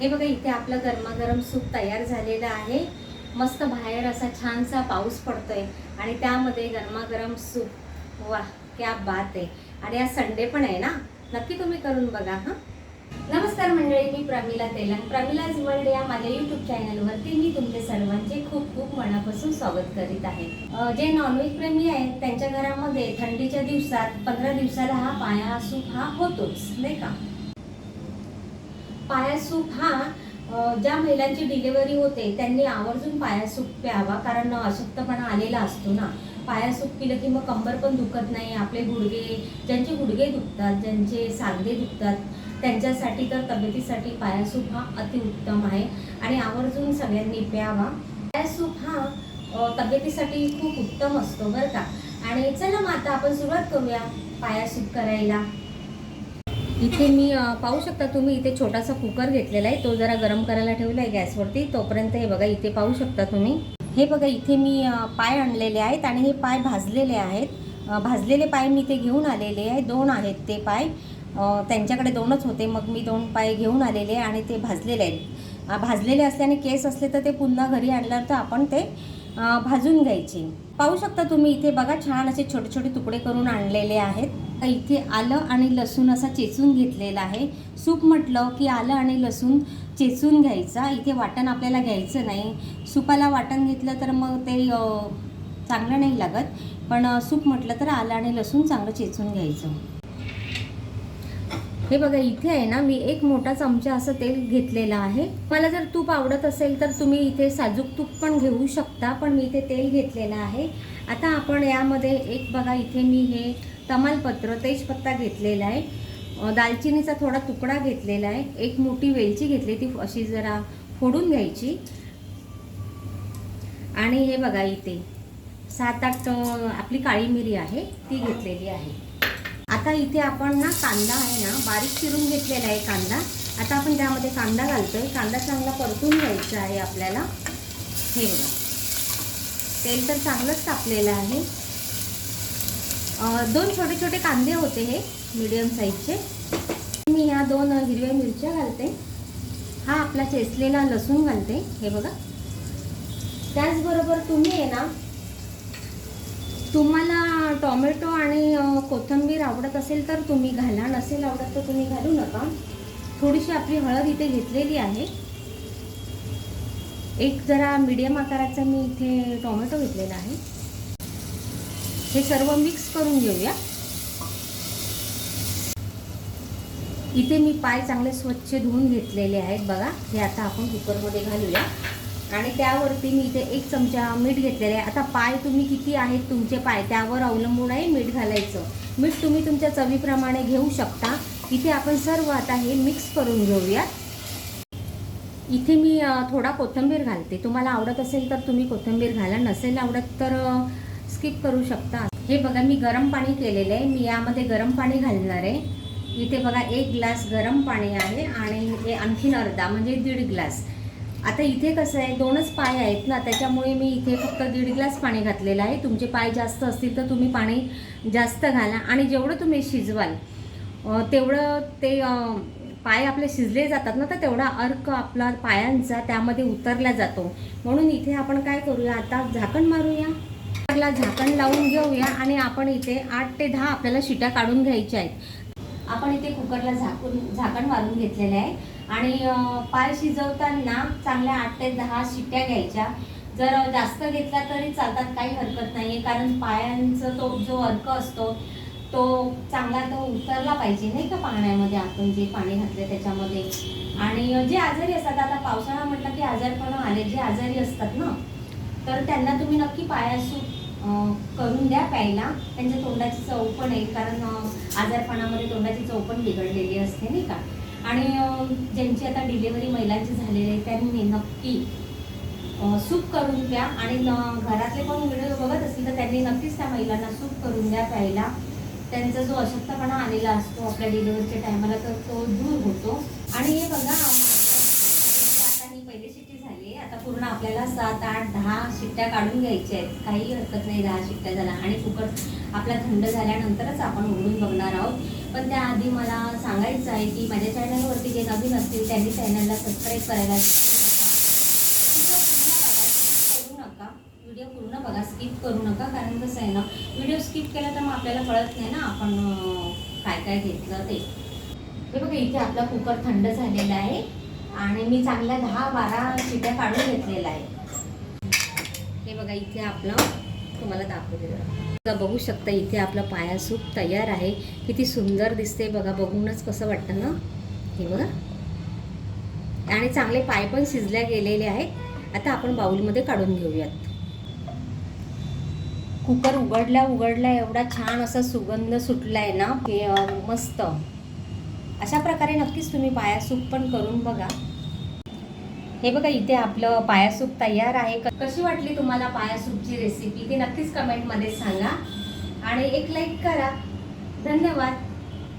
हे बघा इथे आपलं गरमागरम सूप तयार झालेलं आहे. मस्त बाहेर असा छानसा पाऊस पडतोय आणि त्यामध्ये गरमागरम सूप. वा क्या बात आहे. आणि आज संडे पण आहे ना? नक्की तुम्ही करून बघा हां? नमस्कार मंडळी मी प्रमिला तेलंग. प्रमिलाज वर्ल्ड या माझ्या यूट्यूब चॅनलवरती मी तुमचे सर्वांचे खूप खूप मनापासून स्वागत करीत आहे. जे नॉनव्हेज प्रेमी आहेत त्यांच्या घरामध्ये थंडीच्या दिवसात पंधरा दिवसाला हा पाया सूप हा होतोच नाही का? पाया सूप हा ज्या महिलांची डिलिव्हरी होते त्यांनी आवर्जून पाया सूप प्यावा कारण अशक्तपणा आलेला असतो ना. पायासूप पिलं की मग कंबर पण दुखत नाही आपले गुडघे ज्यांचे गुडघे दुखतात ज्यांचे सांधे दुखतात त्यांच्यासाठी तर तब्येतीसाठी पाया सूप हा अतिउत्तम आहे. आणि आवर्जून सगळ्यांनी प्यावा. पायासूप हा तब्येतीसाठी खूप उत्तम असतो बरं का. आणि चला मग आता आपण सुरुवात करूया पायासूप करायला. इथे मी पाहू शकता तुम्ही इथे छोटासा कुकर घेतलेला आहे. तो जरा गरम करायला ठेवला आहे गॅसवरती. तोपर्यंत हे बघा इथे पाहू शकता तुम्ही. हे बघा इथे मी पाय आणलेले आहेत आणि हे पाय भाजलेले आहेत. भाजलेले पाय मी इथे घेऊन आलेले आहे. दोन आहेत ते पाय. त्यांच्याकडे दोनच होते. मग मी दोन पाय घेऊन आलेले आहे आणि ते भाजलेले आहेत. भाजलेले असल्याने केस असले तर ते पुन्हा घरी आणल्यावर तर आपण ते भाजून घ्यायचे. पाहू शकता तुम्ही इथे बघा छान असे छोटे छोटे तुकडे करून आणलेले आहेत. तर इथे आलं आणि लसूण असा चेचून घेतलेला आहे. सूप म्हटलं की आलं आणि लसूण चेचून घ्यायचा. इथे वाटण आपल्याला घ्यायचं नाही. सुपाला वाटण घेतलं तर मग ते चांगलं नाही लागत. पण सूप म्हटलं तर आलं आणि लसूण चांगलं चेचून घ्यायचं. हे बघा इथे आहे ना मी एक मोठा चमचा असं तेल घेतलेलं आहे. मला जर तूप आवडत असेल तर तुम्ही इथे साजूक तूप पण घेऊ शकता पण मी इथे तेल घेतलेलं आहे. आता आपण यामध्ये एक बघा इथे मी हे तमालपत्र तेजपत्ता घेतलेला आहे. दालचिनीचा थोडा तुकडा घेतलेला आहे. एक मोठी वेलची घेतली ती अशी जरा फोडून घ्यायची. आणि हे बघा इथे सात आठ आपली काळी मिरी आहे ती घेतलेली आहे. आता इथे आपण ना कांदा आहे ना बारीक चिरून घेतलेला आहे कांदा. आता आपण त्यामध्ये कांदा घालतोय कांदा चांगला परतून घ्यायचा आहे आपल्याला. हे बघा. तेल तर चांगलंच तापलेलं आहे. दोन छोटे छोटे कांदे होते हे मीडियम साईजचे मी ह्या दोन हिरव्या मिरच्या घालते. हा आपला चेचलेला लसूण घालते. हे बघा. त्याचबरोबर तुम्ही आहे ना तुम्हाला टोमॅटो आणि कोथंबीर कोथिंबीर आवडत असेल तर तुम्ही घाला. नसेल आवडत तर तुम्ही घालू नका. थोडीशी आपली हळद इथे घेतलेली आहे. एक जरा मीडियम आकाराचा मी इथे टोमॅटो घेतलेला आहे. हे सर्व मिक्स करून घेऊया. इथे मी पाय चांगले स्वच्छ धुवून घेतलेले आहेत बघा. हे आता आपण कुकरमध्ये घालूया. आणि त्यावरती मी इथे एक चमचा मीठ घेतलेलं आहे. आता पाय तुम्ही किती आहेत तुमचे पाय त्यावर अवलंबून आहे मीठ घालायचं. मीठ तुम्ही तुमच्या चवीप्रमाणे घेऊ शकता. इथे आपण सर्व आता हे मिक्स करून घेऊयात. इथे मी थोडा कोथिंबीर घालते. तुम्हाला आवडत असेल तर तुम्ही कोथिंबीर घाला. नसेल आवडत तर स्किप करू शकता. हे बघा मी गरम पाणी केलेलं आहे. मी यामध्ये गरम पाणी घालणार आहे. इथे बघा एक ग्लास गरम पाणी आहे आणि हे आणखीन अर्धा म्हणजे दीड ग्लास. आता इथे कसं आहे दोनच पाय आहेत ना त्याच्यामुळे मी इथे फक्त दीड ग्लास पाणी घातलेलं आहे. तुमचे पाय जास्त असतील तर तुम्ही पाणी जास्त घाला. आणि जेवढं तुम्ही शिजवाल तेवढं ते पाय आपले शिजले जातात ना तर तेवढा अर्क आपला पायांचा त्यामध्ये उतरला जातो. म्हणून इथे आपण काय करूया आता झाकण मारूया. झाकण लावून घेऊया आणि आपण इथे आठ ते दहा आपल्याला शिट्या काढून घ्यायच्या आहेत. आपण इथे कुकरला झाकून झाकण मारून घेतलेलं आहे. आणि पाय शिजवताना चांगल्या आठ ते दहा शिट्ट्या घ्यायच्या. जर जास्त घेतला तरी चालतात काही हरकत नाही आहे कारण पायांचा तो जो अर्क असतो तो चांगला तो उतरला पाहिजे नाही का पाण्यामध्ये आपण जे पाणी घातलं त्याच्यामध्ये. आणि जे आजारी असतात आता पावसाळा म्हटलं की आजारपणा आले जे आजारी असतात ना तर त्यांना तुम्ही नक्की पाया करून द्या प्यायला. त्यांच्या तोंडाची चव पण आहे कारण आजारपणामध्ये तोंडाची चव पण बिघडलेली असते नाही का? आणि ज्यांची आता डिलेवरी महिलांची झालेली आहे त्यांनी नक्की सूप करून द्या आणि न- घरातले पण व्हिडिओ बघत असतील तर त्यांनी नक्कीच त्या महिलांना सूप करून द्या प्यायला. त्यांचा जो अशक्तपणा आलेला असतो आपल्या डिलेवरीच्या टायमाला तर तो दूर होतो. आणि हे बघा आता ही पहिली पूर्ण आपल्याला सात आठ दहा शिट्ट्या काढून घ्यायच्या आहेत. काही हरकत नाही दहा शिट्ट्या झाल्या. आणि कुकर आपला थंड झाल्यानंतरच आपण उघडून बघणार आहोत. पण त्याआधी मला सांगायचं आहे की माझ्या चॅनलवरती जे नवीन असतील त्यांनी चॅनलला सबस्क्राईब करायला व्हिडिओ पूर्ण बघा करू नका. व्हिडिओ पूर्ण बघा स्किप करू नका. कारण कसं आहे ना व्हिडिओ स्किप केला तर मग आपल्याला कळत नाही ना आपण काय काय घेतलं ते. हे बघा इथे आपला कुकर थंड झालेला आहे. आणि मी चांगल्या दहा बारा शिट्या काढून घेतलेल्या आहे हे बघा इथे आपलं तुम्हाला दाखवते बघा, बघू शकता इथे आपलं पाया सूप तयार आहे. किती सुंदर दिसते बघा बघूनच कसं वाटतं ना? हे बघा. आणि चांगले पाय पण शिजल्या गेलेले आहेत. आता आपण बाऊलमध्ये काढून घेऊयात. कुकर उघडल्या उघडल्या एवढा छान असा सुगंध सुटलाय ना? की मस्त. अशा प्रकारे नक्कीच तुम्ही पाया सूप पण करून बघा. हे बघा इथे आपलं पायासूप तयार आहे. क- कशी वाटली तुम्हाला पायासूपची रेसिपी ती नक्कीच कमेंटमध्ये सांगा. आणि एक लाईक करा. धन्यवाद.